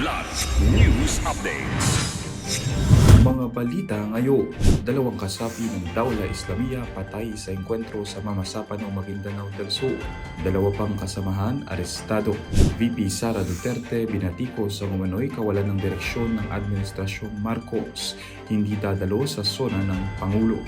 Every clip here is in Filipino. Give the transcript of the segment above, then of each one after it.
Kidlat News Updates. Mga balita ngayon, dalawang kasapi ng Dawla Islamia patay sa engkwentro sa mamasapan ng Maguindanao del Sur. Dalawa pang kasamahan, arestado. VP Sara Duterte binatiko sa umano'y kawalan ng direksyon ng Administrasyong Marcos. Hindi dadalo sa zona ng Pangulo.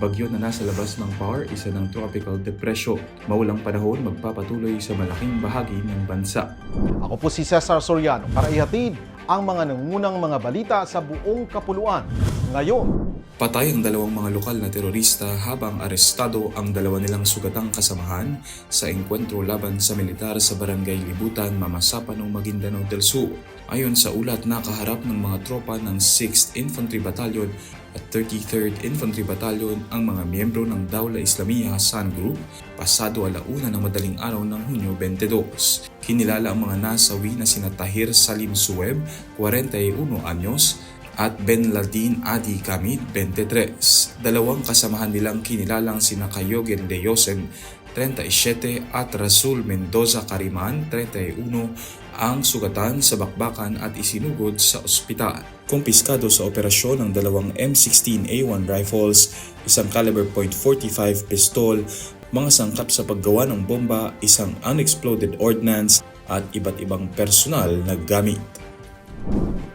Bagyo na nasa labas ng PAR, isa ng tropical depression. Maulang panahon magpapatuloy sa malaking bahagi ng bansa. Ako po si Cesar Soriano para ihatid ang mga nangungunang mga balita sa buong kapuluan. Ngayon, Patay ang dalawang mga lokal na terorista habang arestado ang dalawa nilang sugatang kasamahan sa engkwentro laban sa militar sa barangay Libutan, Mamasapan ng Maguindanao del Sur. Ayon sa ulat, nakaharap ng mga tropa ng 6th Infantry Battalion at 33rd Infantry Battalion ang mga miyembro ng Dawla Islamia Hassan Group pasado alauna ng madaling araw ng Hunyo 22. Kinilala ang mga nasawi na sina Tahir Salim Suweb, 41 anyos, at Ben Ladin Adi Kamid, 23. Dalawang kasamahan nilang kinilalang sina Kayogen de Yosem, 37 at Rasul Mendoza Kariman, 31 ang sugatan sa bakbakan at isinugod sa ospital. Kumpiskado sa operasyon ng dalawang M16A1 rifles, isang caliber .45 pistol, mga sangkap sa paggawa ng bomba, isang unexploded ordnance at iba't ibang personal na gamit.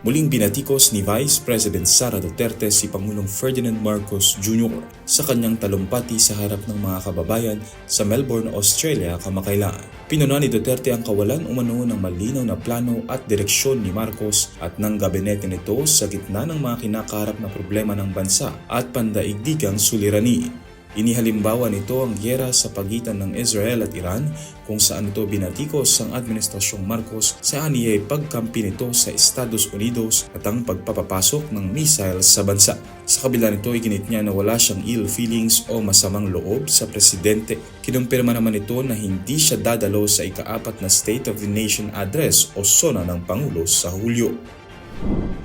Muling binatikos ni Vice President Sara Duterte si Pangulong Ferdinand Marcos Jr. sa kanyang talumpati sa harap ng mga kababayan sa Melbourne, Australia kamakailan. Pinuna ni Duterte ang kawalan umano ng malinaw na plano at direksyon ni Marcos at ng gabinete nito sa gitna ng mga kinakaharap na problema ng bansa at pandaigdigang suliranin. Inihalimbawa nito ang gyera sa pagitan ng Israel at Iran kung saan ito binatikos ang Administrasyong Marcos sa aniyay pagkampi nito sa Estados Unidos at ang pagpapapasok ng missiles sa bansa. Sa kabila nito, iginit niya na wala siyang ill feelings o masamang loob sa presidente. Kinumpirma naman ito na hindi siya dadalo sa ikaapat na State of the Nation Address o SONA ng Pangulo sa Hulyo.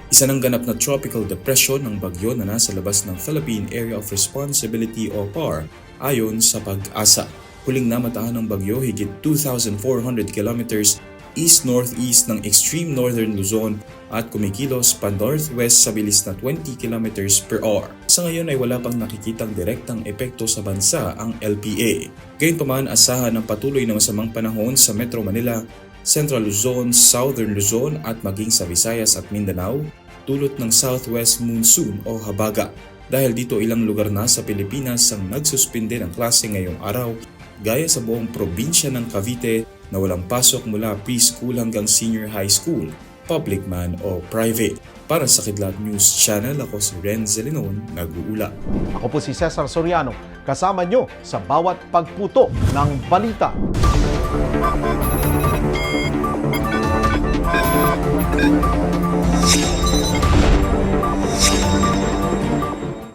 Isa ng ganap na tropical depression ng bagyo na nasa labas ng Philippine Area of Responsibility o PAR ayon sa pag-asa. Huling namatahan ng bagyo higit 2,400 kilometers east-northeast ng extreme northern Luzon at kumikilos pa northwest sa bilis na 20 kilometers per hour. Sa ngayon ay wala pang nakikitang direktang epekto sa bansa ang LPA. Gayunpaman asahan ng patuloy na masamang panahon sa Metro Manila Central Luzon, Southern Luzon at maging sa Visayas at Mindanao, tulot ng Southwest Monsoon o Habaga. Dahil dito ilang lugar na sa Pilipinas ang nagsuspinde ng klase ngayong araw, gaya sa buong probinsya ng Cavite na walang pasok mula preschool hanggang senior high school, public man o private. Para sa Kidlat News Channel, ako si Ren Zelinon, nag-uula. ako po si Cesar Soriano, kasama nyo sa bawat pagputo ng balita. Thank you.